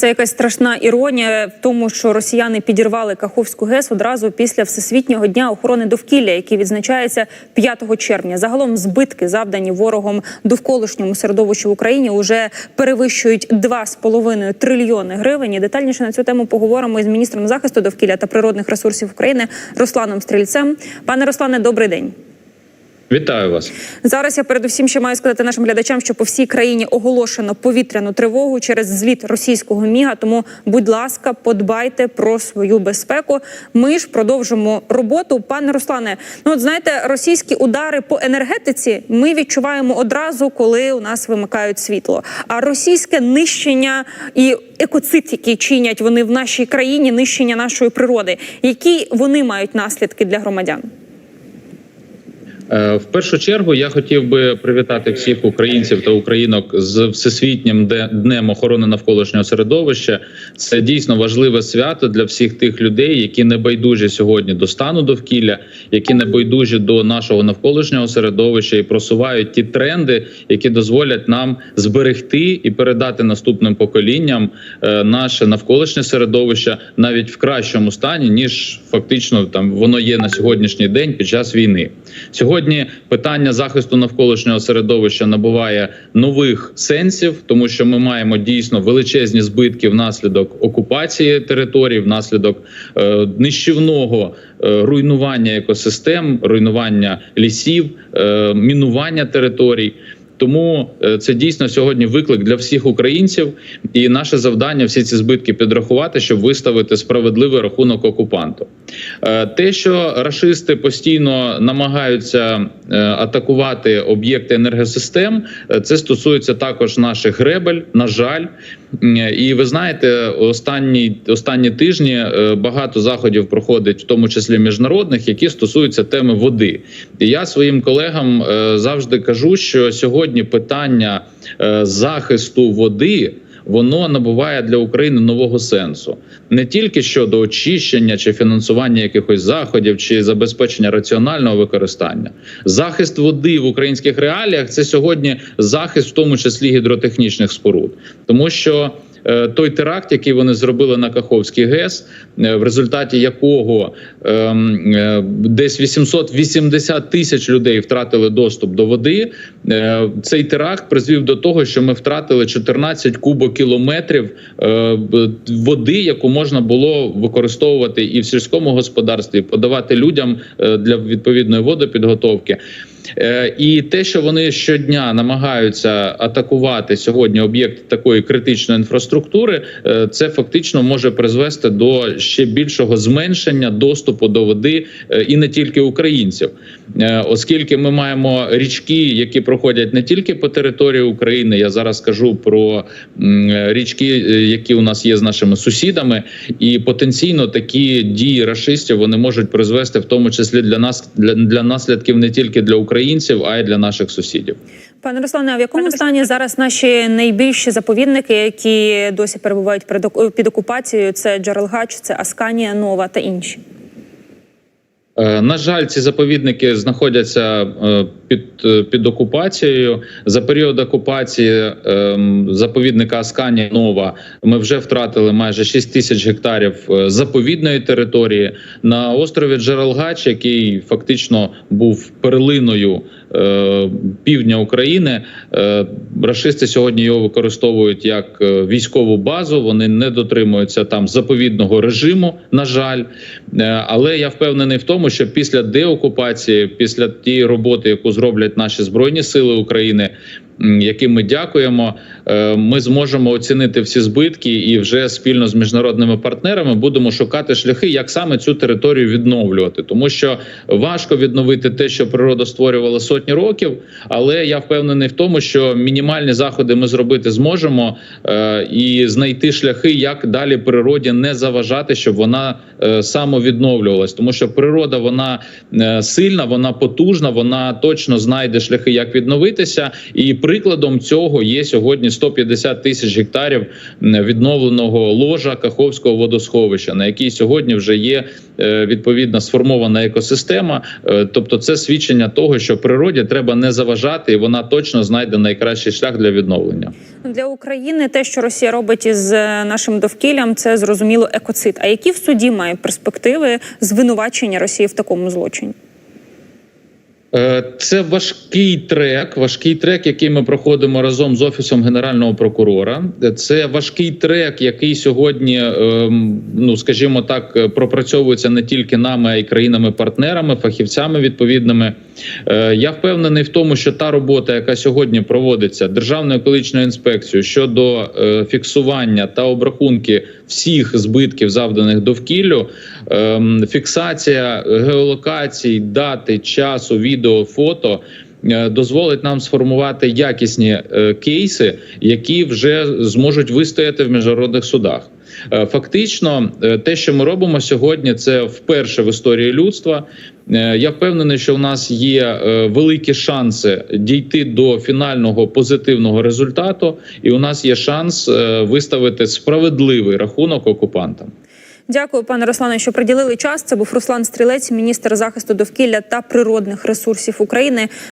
Це якась страшна іронія в тому, що росіяни підірвали Каховську ГЕС одразу після всесвітнього дня охорони довкілля, який відзначається 5 червня. Загалом збитки, завдані ворогом довколишньому середовищу в Україні, вже перевищують 2,5 трильйони гривень. І детальніше на цю тему поговоримо із міністром захисту довкілля та природних ресурсів України Русланом Стрільцем. Пане Руслане, добрий день. Вітаю вас. Зараз я передусім ще маю сказати нашим глядачам, що по всій країні оголошено повітряну тривогу через зліт російського міга. Тому, будь ласка, подбайте про свою безпеку. Ми ж продовжимо роботу. Пане Руслане, ну от знаєте, російські удари по енергетиці ми відчуваємо одразу, коли у нас вимикають світло. А російське нищення і екоцид, який чинять вони в нашій країні, нищення нашої природи, які вони мають наслідки для громадян. Е, В першу чергу я хотів би привітати всіх українців та українок з всесвітнім днем охорони навколишнього середовища. Це дійсно важливе свято для всіх тих людей, які не байдужі сьогодні до стану довкілля, які не байдужі до нашого навколишнього середовища і просувають ті тренди, які дозволять нам зберегти і передати наступним поколінням е, наше навколишнє середовище навіть в кращому стані, ніж фактично там воно є на сьогоднішній день під час війни. Сьогодні питання захисту навколишнього середовища набуває нових сенсів, тому що ми маємо дійсно величезні збитки внаслідок окупації територій, внаслідок е, нищівного е, руйнування екосистем, руйнування лісів, е, мінування територій. Тому е, це дійсно сьогодні виклик для всіх українців, і наше завдання всі ці збитки підрахувати, щоб виставити справедливий рахунок окупанту. Е, Те, що рашисти постійно намагаються е, атакувати об'єкти енергосистем, це стосується також наших гребель. На жаль, і ви знаєте, останні останні тижні багато заходів проходить, в тому числі міжнародних, які стосуються теми води. І я своїм колегам завжди кажу, що сьогодні питання е, захисту води. Воно набуває для України нового сенсу не тільки щодо очищення чи фінансування якихось заходів, чи забезпечення раціонального використання. Захист води в українських реаліях це сьогодні захист, в тому числі гідротехнічних споруд, тому що. Е, Той теракт, який вони зробили на Каховський ГЕС, е, в результаті якого ем, е, десь 880 тисяч людей втратили доступ до води. Цей теракт призвів до того, що ми втратили 14 кубокілометрів води, яку можна було використовувати і в сільському господарстві, подавати людям для відповідної водопідготовки. Е, І те, що вони щодня намагаються атакувати сьогодні об'єкти такої критичної інфраструктури, е, це фактично може призвести до ще більшого зменшення доступу до води е, і не тільки українців, оскільки ми маємо річки, які проходять не тільки по території України. Я зараз кажу про річки, які у нас є з нашими сусідами, і потенційно такі дії рашистів вони можуть призвести в тому числі для нас для, для наслідків не тільки для українців, а й для наших сусідів. Пане Руслане, а в якому стані зараз наші найбільші заповідники, які досі перебувають під окупацією? Це Джарелгач, це Асканія, Нова та інші. Е, На жаль, ці заповідники знаходяться е, під, е, під окупацією. За період окупації ем, заповідника Асканія Нова ми вже втратили майже 6 тисяч гектарів е, заповідної території на острові Джерелгач, який фактично був перлиною е, півдня України. Е, Рашисти сьогодні його використовують як е, військову базу. Вони не дотримуються там заповідного режиму. На жаль, Е, але я впевнений в тому, що після деокупації, після тієї роботи, яку зроблять наші збройні сили України. Яким ми дякуємо, е, ми зможемо оцінити всі збитки і вже спільно з міжнародними партнерами будемо шукати шляхи, як саме цю територію відновлювати, тому що важко відновити те, що природа створювала сотні років. Але я впевнений в тому, що мінімальні заходи ми зробити зможемо е, і знайти шляхи, як далі природі не заважати, щоб вона е, самовідновлювалась, тому що природа вона сильна, вона потужна, вона точно знайде шляхи, як відновитися, і прикладом цього є сьогодні 150 тисяч гектарів відновленого ложа Каховського водосховища, на якій сьогодні вже є е, відповідно сформована екосистема. Е, Тобто, це свідчення того, що природі треба не заважати, і вона точно знайде найкращий шлях для відновлення. Для України те, що Росія робить із е, нашим довкіллям, це зрозуміло екоцид. А які в суді має перспективи звинувачення Росії в такому злочині? Е, Це важкий трек, важкий трек, який ми проходимо разом з офісом генерального прокурора. Це важкий трек, який сьогодні, ем, ну скажімо так, е, пропрацьовується не тільки нами, а й країнами-партнерами, фахівцями відповідними. Е, Я впевнений в тому, що та робота, яка сьогодні проводиться Державною екологічною інспекцією щодо фіксування та обрахунки всіх збитків, завданих довкіллю, ем, фіксація геолокацій, дати, часу, відео, фото. е, Дозволить нам сформувати якісні е, кейси, які вже зможуть вистояти в міжнародних судах. Е, Фактично, е, те, що ми робимо сьогодні, це вперше в історії людства. Е, Я впевнений, що у нас є великі шанси дійти до фінального позитивного результату, і у нас є шанс виставити справедливий рахунок окупантам. Дякую, пане Руслане, що приділили час. Це був Руслан Стрілець, міністр захисту довкілля та природних ресурсів України.